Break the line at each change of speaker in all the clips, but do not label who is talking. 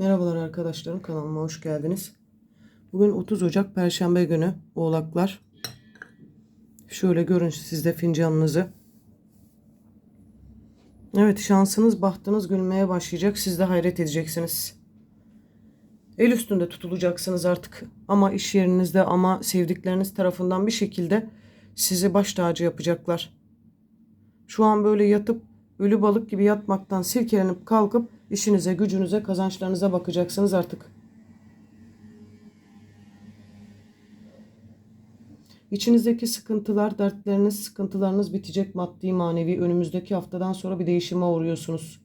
Merhabalar arkadaşlarım kanalıma hoş geldiniz. Bugün 30 Ocak Perşembe günü Oğlaklar. Şöyle görün sizde fincanınızı. Evet şansınız bahtınız gülmeye başlayacak. Siz de hayret edeceksiniz. El üstünde tutulacaksınız artık. Ama iş yerinizde ama sevdikleriniz tarafından bir şekilde sizi baş tacı yapacaklar. Şu an böyle yatıp ölü balık gibi yatmaktan silkelenip kalkıp işinize, gücünüze, kazançlarınıza bakacaksınız artık. İçinizdeki sıkıntılar, dertleriniz, sıkıntılarınız bitecek maddi manevi. Önümüzdeki haftadan sonra bir değişime uğruyorsunuz.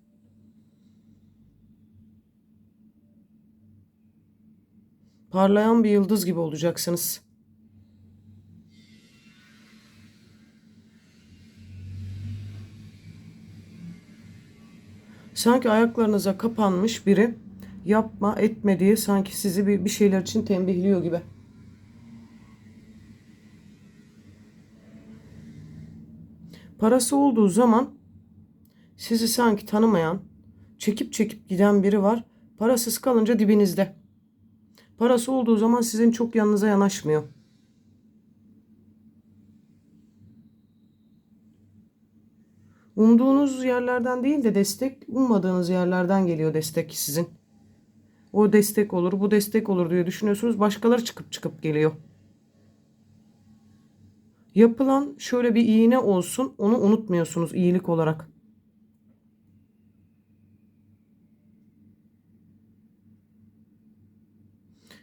Parlayan bir yıldız gibi olacaksınız. Sanki ayaklarınıza kapanmış biri yapma etme diye sanki sizi bir, bir şeyler için tembihliyor gibi. Parası olduğu zaman sizi sanki tanımayan, çekip çekip giden biri var. Parasız kalınca dibinizde. Parası olduğu zaman sizin çok yanınıza yanaşmıyor. Umduğunuz yerlerden değil de destek ummadığınız yerlerden geliyor destek sizin. O destek olur, bu destek olur diye düşünüyorsunuz. Başkaları çıkıp çıkıp geliyor. Yapılan şöyle bir iğne olsun, onu unutmuyorsunuz iyilik olarak.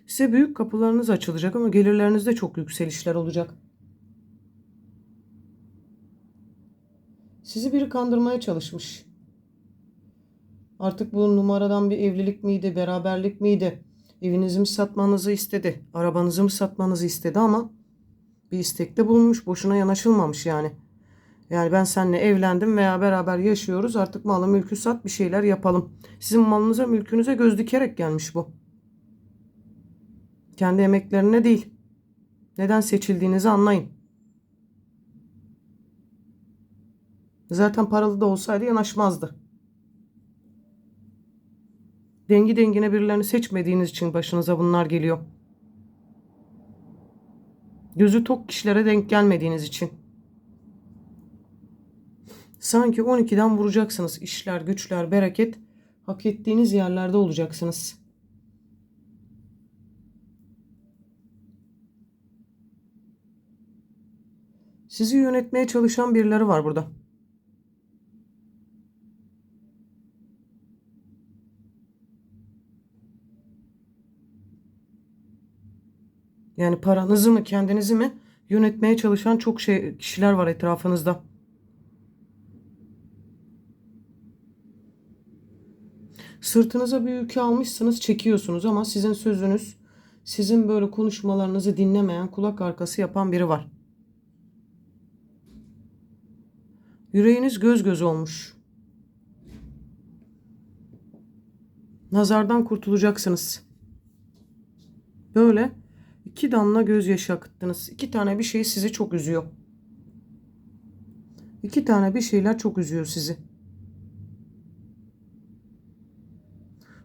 Size büyük kapılarınız açılacak ama gelirlerinizde çok yükselişler olacak. Sizi biri kandırmaya çalışmış. Artık bu numaradan bir evlilik miydi, beraberlik miydi? Evinizi mi satmanızı istedi, arabanızı mı satmanızı istedi ama bir istekte bulunmuş, boşuna yanaşılmamış yani. Yani ben seninle evlendim veya beraber yaşıyoruz artık malı mülkü sat bir şeyler yapalım. Sizin malınıza mülkünüze göz dikerek gelmiş bu. Kendi emeklerine değil. Neden seçildiğinizi anlayın. Zaten paralı da olsaydı yanaşmazdı. Dengi dengine birilerini seçmediğiniz için başınıza bunlar geliyor. Gözü tok kişilere denk gelmediğiniz için. Sanki 12'den vuracaksınız. İşler, güçler, bereket hak ettiğiniz yerlerde olacaksınız. Sizi yönetmeye çalışan birileri var burada. Yani paranızı mı kendinizi mi yönetmeye çalışan çok şey kişiler var etrafınızda. Sırtınıza bir yükü almışsınız, çekiyorsunuz ama sizin sözünüz, sizin böyle konuşmalarınızı dinlemeyen, kulak arkası yapan biri var. Yüreğiniz göz göz olmuş. Nazardan kurtulacaksınız. Böyle iki damla gözyaşı akıttınız. İki tane bir şey sizi çok üzüyor. İki tane bir şeyler çok üzüyor sizi.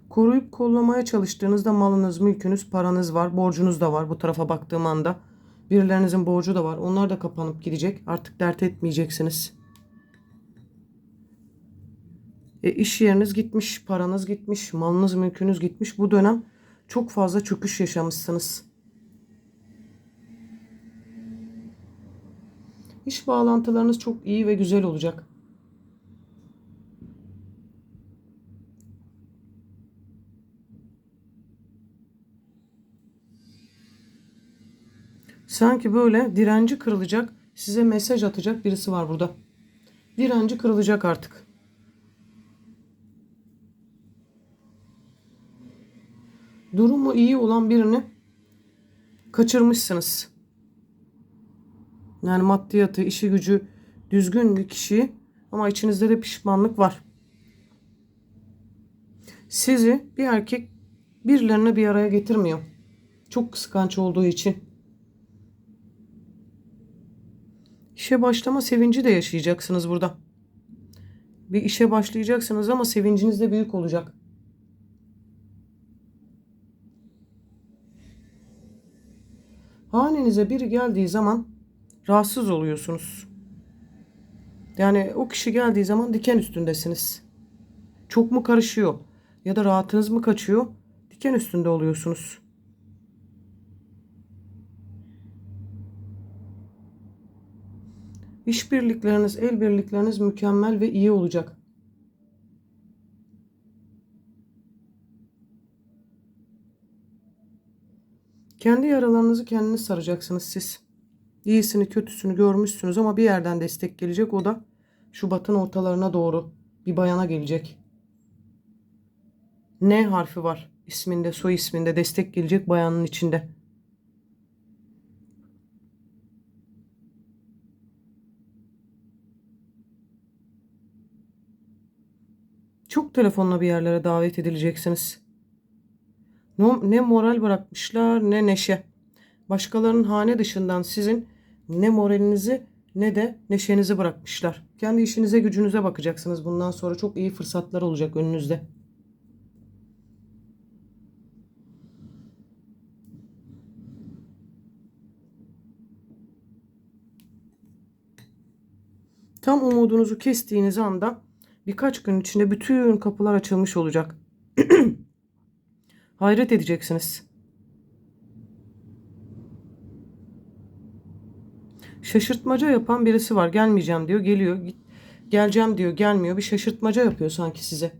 Koruyup kollamaya çalıştığınızda malınız, mülkünüz, paranız var, borcunuz da var bu tarafa baktığım anda. Birilerinizin borcu da var. Onlar da kapanıp gidecek. Artık dert etmeyeceksiniz. E, iş yeriniz gitmiş, paranız gitmiş, malınız, mülkünüz gitmiş. Bu dönem çok fazla çöküş yaşamışsınız. İş bağlantılarınız çok iyi ve güzel olacak. Sanki böyle direnci kırılacak, size mesaj atacak birisi var burada. Direnci kırılacak artık. Durumu iyi olan birini kaçırmışsınız. Yani maddiyatı, işi gücü düzgün bir kişi ama içinizde de pişmanlık var. Sizi bir erkek birilerine bir araya getirmiyor. Çok kıskanç olduğu için. İşe başlama sevinci de yaşayacaksınız burada. Bir işe başlayacaksınız ama sevinciniz de büyük olacak. Hanenize biri geldiği zaman rahatsız oluyorsunuz. Yani o kişi geldiği zaman diken üstündesiniz. Çok mu karışıyor ya da rahatınız mı kaçıyor? Diken üstünde oluyorsunuz. İşbirlikleriniz, el birlikleriniz mükemmel ve iyi olacak. Kendi yaralarınızı kendiniz saracaksınız siz. İyisini kötüsünü görmüşsünüz ama bir yerden destek gelecek. O da Şubat'ın ortalarına doğru bir bayana gelecek. N harfi var isminde, soy isminde destek gelecek bayanın içinde. Çok telefonla bir yerlere davet edileceksiniz. Ne moral bırakmışlar ne neşe. Başkalarının hane dışından sizin ne moralinizi ne de neşenizi bırakmışlar. Kendi işinize gücünüze bakacaksınız. Bundan sonra çok iyi fırsatlar olacak önünüzde. Tam umudunuzu kestiğiniz anda birkaç gün içinde bütün kapılar açılmış olacak. Hayret edeceksiniz. Şaşırtmaca yapan birisi var. Gelmeyeceğim diyor, geliyor. Geleceğim diyor, gelmiyor. Bir şaşırtmaca yapıyor sanki size.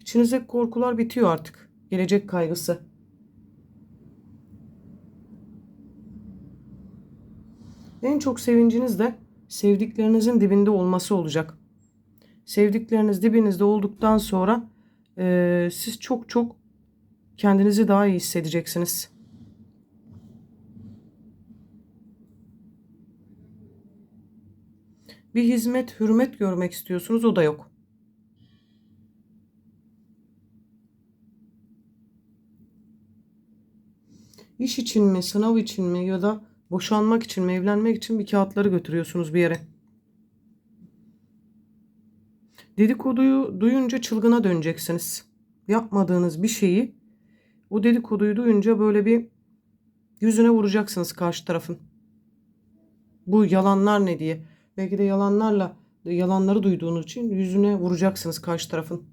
İçinizdeki korkular bitiyor artık. Gelecek kaygısı. En çok sevinciniz de sevdiklerinizin dibinde olması olacak. Sevdikleriniz dibinizde olduktan sonra eee, siz çok çok kendinizi daha iyi hissedeceksiniz. Bir hizmet, hürmet görmek istiyorsunuz, o da yok. İş için mi, sınav için mi ya da boşanmak için mi, evlenmek için bir kağıtları götürüyorsunuz bir yere. Dedikoduyu duyunca çılgına döneceksiniz. Yapmadığınız bir şeyi o dedikoduyu duyunca böyle bir yüzüne vuracaksınız karşı tarafın. Bu yalanlar ne diye. Belki de yalanlarla yalanları duyduğunuz için yüzüne vuracaksınız karşı tarafın.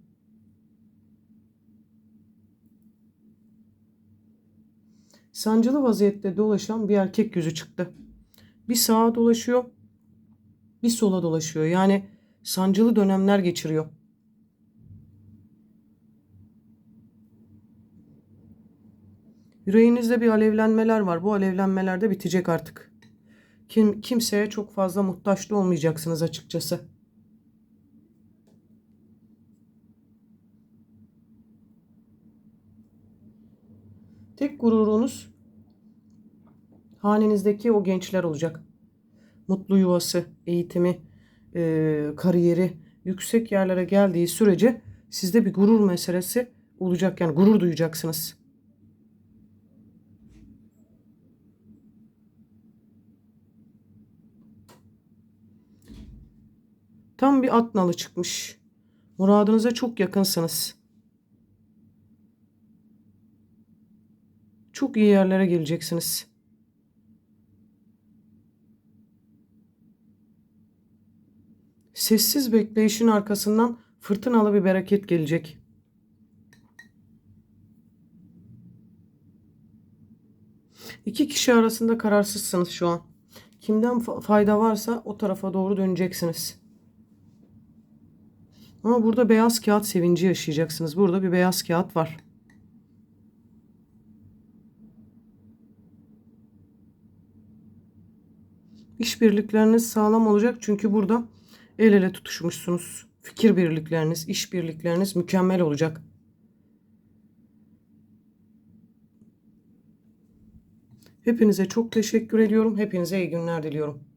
Sancılı vaziyette dolaşan bir erkek yüzü çıktı. Bir sağa dolaşıyor, bir sola dolaşıyor. Yani sancılı dönemler geçiriyor. Yüreğinizde bir alevlenmeler var. Bu alevlenmeler de bitecek artık. Kim, kimseye çok fazla muhtaç da olmayacaksınız açıkçası. Tek gururunuz hanenizdeki o gençler olacak. Mutlu yuvası, eğitimi, e, kariyeri yüksek yerlere geldiği sürece sizde bir gurur meselesi olacak. Yani gurur duyacaksınız. Tam bir at nalı çıkmış. Muradınıza çok yakınsınız. Çok iyi yerlere geleceksiniz. Sessiz bekleyişin arkasından fırtınalı bir bereket gelecek. İki kişi arasında kararsızsınız şu an. Kimden fa- fayda varsa o tarafa doğru döneceksiniz. Ama burada beyaz kağıt sevinci yaşayacaksınız. Burada bir beyaz kağıt var. İşbirlikleriniz sağlam olacak çünkü burada el ele tutuşmuşsunuz. Fikir birlikleriniz, iş birlikleriniz mükemmel olacak. Hepinize çok teşekkür ediyorum. Hepinize iyi günler diliyorum.